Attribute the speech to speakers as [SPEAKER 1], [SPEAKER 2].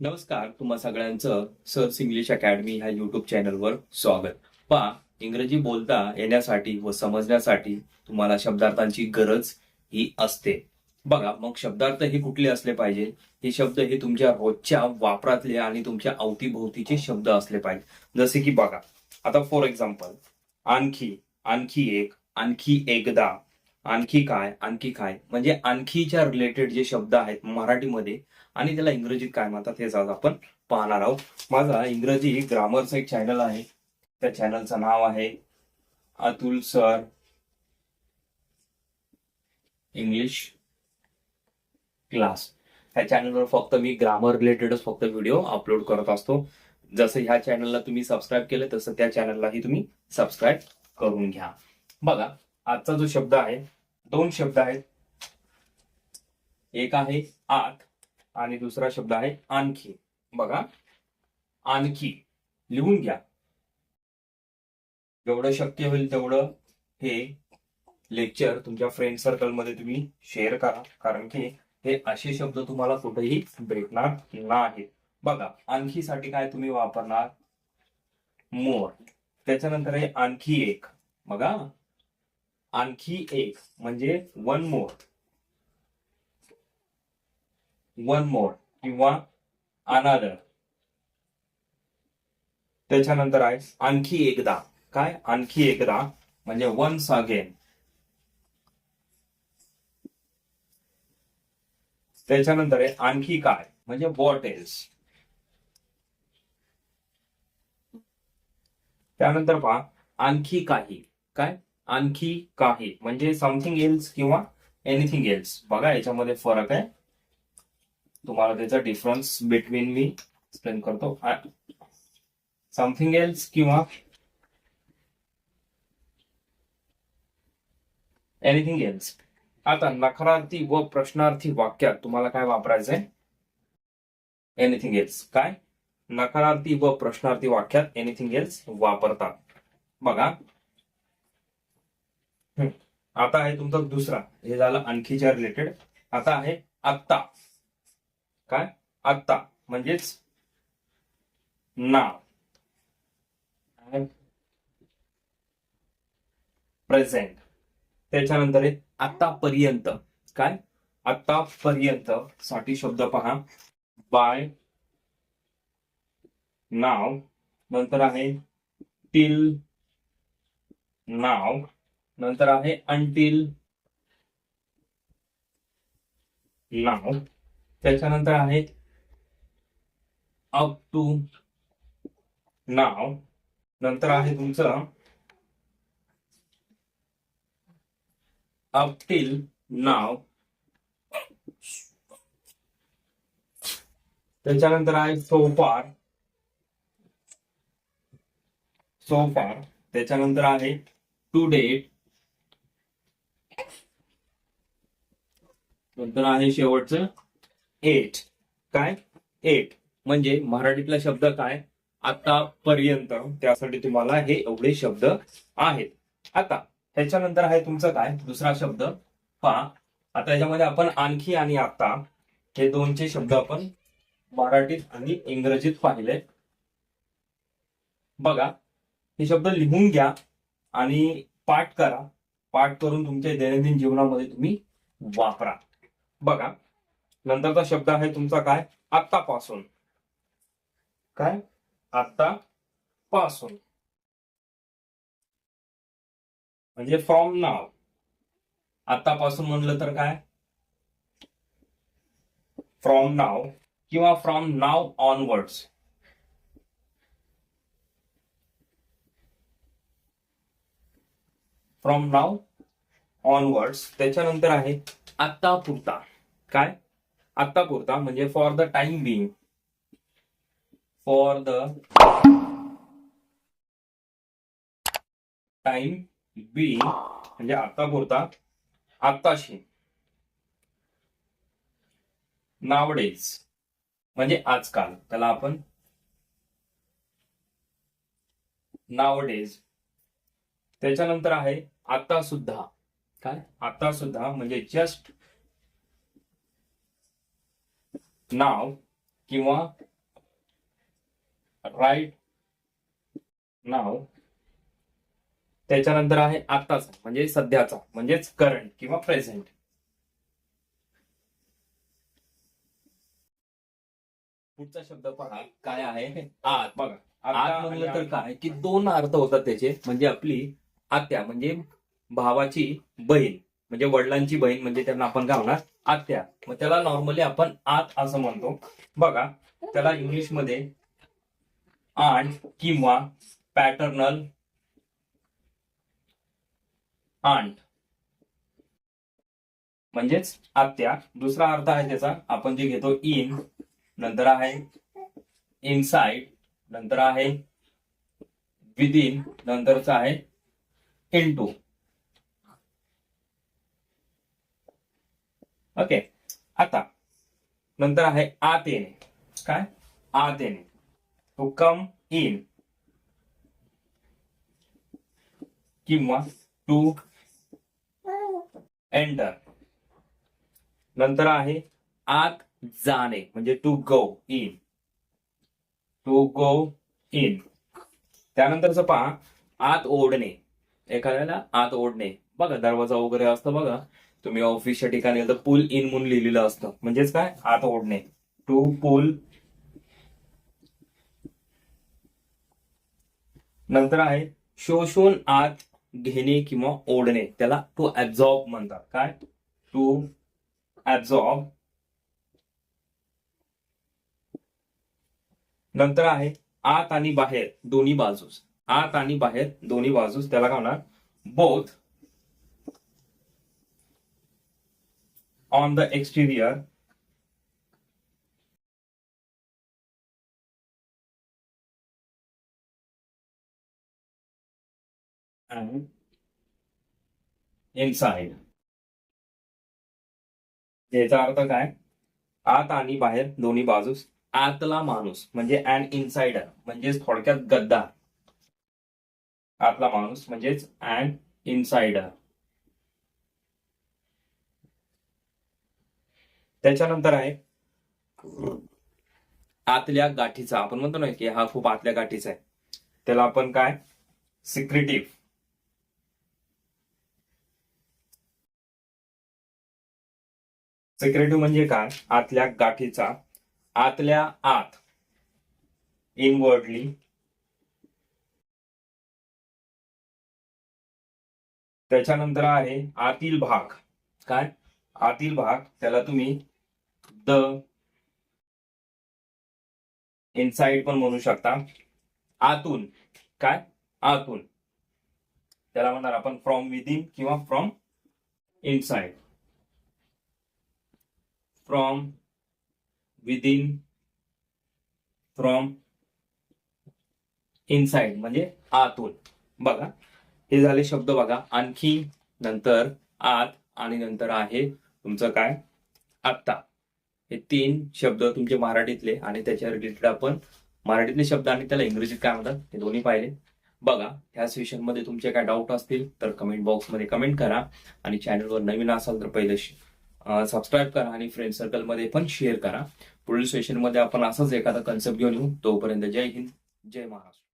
[SPEAKER 1] नमस्कार तुम्हा सगळ्यांचं सर्स इंग्लिश अकॅडमी ह्या युट्यूब चॅनलवर स्वागत. पहा इंग्रजी बोलता येण्यासाठी व समजण्यासाठी तुम्हाला शब्दार्थांची गरज ही असते. बघा मग शब्दार्थ हे कुठले असले पाहिजे? हे शब्द हे तुमच्या रोजच्या वापरातले आणि तुमच्या अवतीभोवतीचे शब्द असले पाहिजे. जसे की बघा आता फॉर एक्झाम्पल आणखी आणखी एक आणखी एकदा आणखी काय आणखी काय म्हणजे आणखीच्या रिलेटेड जे शब्द आहेत मराठीमध्ये आणि त्याला इंग्रजीत काय म्हणतात हेच आज आपण पाहणार आहोत. माझा इंग्रजी ग्रामरचं एक चॅनल आहे. त्या चॅनलचं नाव आहे अतुल सर. इंग्लिश क्लास ह्या चॅनलवर फक्त मी ग्रामर रिलेटेडच फक्त व्हिडिओ अपलोड करत असतो. जसं ह्या चॅनलला तुम्ही सबस्क्राईब केलं तसं त्या चॅनललाही तुम्ही सबस्क्राईब करून घ्या. बघा आजचा जो शब्द आहे दोन शब्द आहेत. एक आहे आत आणि दुसरा शब्द आहे आणखी. बघा. आणखी. लिहून घ्या. जेवढं शक्य होईल तेवढं हे लेक्चर तुमच्या फ्रेंड सर्कलमध्ये तुम्ही शेअर करा. कारण की हे असे शब्द तुम्हाला कुठेही भेटणार नाहीत. बघा आणखीसाठी काय तुम्ही वापरणार? मोर. त्याच्यानंतर आहे आणखी एक. बघा. आणखी एक. म्हणजे वन मोर वन मोर किंवा अनादर त्याच्यानंतर आहे आणखी एकदा. काय? आणखी एकदा. म्हणजे वन्स अगेन त्याच्यानंतर आहे आणखी काय? म्हणजे वॉट एल्स त्यानंतर पहा आणखी काही. काय? आणखी काही. म्हणजे समथिंग एल्स किंवा एनिथिंग एल्स बघा याच्यामध्ये फरक आहे. तुम्हाला त्याचा डिफरन्स बिटवीन मी एक्सप्लेन करतो. समथिंग एल्स किंवा एनिथिंग एल्स आता नकारार्थी व प्रश्नार्थी वाक्यात तुम्हाला काय वापरायचंय? एनिथिंग एल्स काय? नकारार्थी व प्रश्नार्थी वाक्यात एनिथिंग एल्स वापरतात. बघा. आता आहे तुमचा दुसरा. हे झालं आणखीच्या रिलेटेड आता आहे आत्ता. काय? आत्ता म्हणजेच नाव. प्रेझेंट त्याच्यानंतर आहे आतापर्यंत काय? आतापर्यंत साठी शब्द पहा. By now. नंतर आहे टिल नाव. नंतर आहे अंटिल नाव. त्याच्यानंतर आहे अप टू नाव नंतर आहे तुमचं अप टिल नाव त्याच्यानंतर आहे सोफार सोफार त्याच्यानंतर आहे टू डेट नंतर आहे शेवटचं. एट काय? एट म्हणजे मराठीतला शब्द काय? आतापर्यंत त्यासाठी तुम्हाला हे एवढे शब्द आहेत. आता त्याच्यानंतर आहे तुमचं काय? दुसरा शब्द. पहा आता याच्यामध्ये आपण आणखी आणि आता हे दोनचे शब्द आपण मराठीत आणि इंग्रजीत पाहिले. बघा हे शब्द लिहून घ्या आणि पाठ करा. पाठ करून तुमच्या दैनंदिन जीवनामध्ये तुम्ही वापरा. बघा नंतरचा शब्द आहे तुमचा काय? आत्तापासून. काय? आत्ता पासून म्हणजे फ्रॉम नाव आतापासून म्हणलं तर काय? फ्रॉम नाव किंवा from now onwards from now onwards त्याच्यानंतर आहे आत्ता पुरता काय? आत्ता पुरता म्हणजे for the time being for the time be म्हणजे आता पुरता आत्ताशी. नावडेज म्हणजे आजकाल. त्याला आपण नावडेज त्याच्यानंतर आहे आता सुद्धा काय? आता सुद्धा म्हणजे जस्ट नाव किंवा राईट नाव त्याच्यानंतर आहे आत्ताचा म्हणजे सध्याचा म्हणजेच करंट किंवा प्रेझेंट पुढचा शब्द पहा काय आहे? आत. बघा आत म्हणलं तर काय? की दोन अर्थ होतात त्याचे म्हणजे आपली आत्या म्हणजे भावाची बहीण. म्हणजे वडिलांची बहीण म्हणजे त्यांना आपण काय म्हणणार आत्या. मग त्याला नॉर्मली आपण आत असं म्हणतो. बघा त्याला इंग्लिशमध्ये आंट किंवा पॅटर्नल आंट म्हणजेच आत्या. दुसरा अर्थ आहे त्याचा आपण जे घेतो इन नंतर आहे इनसाइड नंतर आहे विदिन नंतरचा आहे इनटू ओके आता नंतर आहे आत येणे. काय? आत येणे. टू कम इन किंवा टू एंटर नंतर आहे आत जाणे म्हणजे to go in to go in त्यानंतरच पहा आत ओढणे. एखाद्याला आत ओढणे. बघा दरवाजा वगैरे असतो बघा. तुम्ही ऑफिसच्या ठिकाणी गेलं तर पुल इन म्हणून लिहिलेलं असतं. म्हणजेच काय? आत ओढणे. टू पुल नंतर आहे शोषून आत घेणे किंवा ओढणे. त्याला टू ऍब्झॉर्ब म्हणतात. काय? टू ऍब्झॉर्ब नंतर आहे आत आणि बाहेर दोन्ही बाजूस. आत आणि बाहेर दोन्ही बाजूस. त्याला काय होणार both on the exterior. And inside याचा अर्थ काय? आत आणि बाहेर दोन्ही बाजूस आतला माणूस म्हणजे अँड इनसाइडर म्हणजेच थोडक्यात गद्दार. आतला माणूस म्हणजेच अँड इनसाइडर त्याच्यानंतर आहे. आतल्या गाठीचा आपण म्हणतो ना की हा खूप आतल्या गाठीचा आहे. त्याला आपण काय? सिक्रेटिव्ह सिक्रेटिव्ह म्हणजे काय? आतल्या गाठीचा आतल्या आत. इनवर्डली त्याच्यानंतर आहे आतील भाग. काय? आतील भाग त्याला तुम्ही द इनसाइड पण म्हणू शकता. आतून. काय? आतून. त्याला म्हणणार आपण फ्रॉम विदिन किंवा from inside from within from inside म्हणजे आतून. बघा. हे झाले शब्द बघा. आणखी नंतर आत आणि नंतर आहे. तुमचं काय? आत्ता. हे तीन शब्द तुमचे मराठीतले आणि त्याच्या रिलेटेड आपण मराठीतले शब्द आणि त्याला इंग्रजीत काय म्हणतात? हे दोन्ही पाहिले. बघा ह्या सेशनमध्ये तुमचे काय डाऊट असतील तर कमेंट बॉक्समध्ये कमेंट करा आणि चॅनलवर नवीन असाल तर पहिले सबस्क्राईब करा आणि फ्रेंड सर्कलमध्ये पण शेअर करा. पुढील सेशनमध्ये आपण असंच एखादा कन्सेप्ट घेऊन येऊ. तोपर्यंत जय हिंद जय महाराष्ट्र.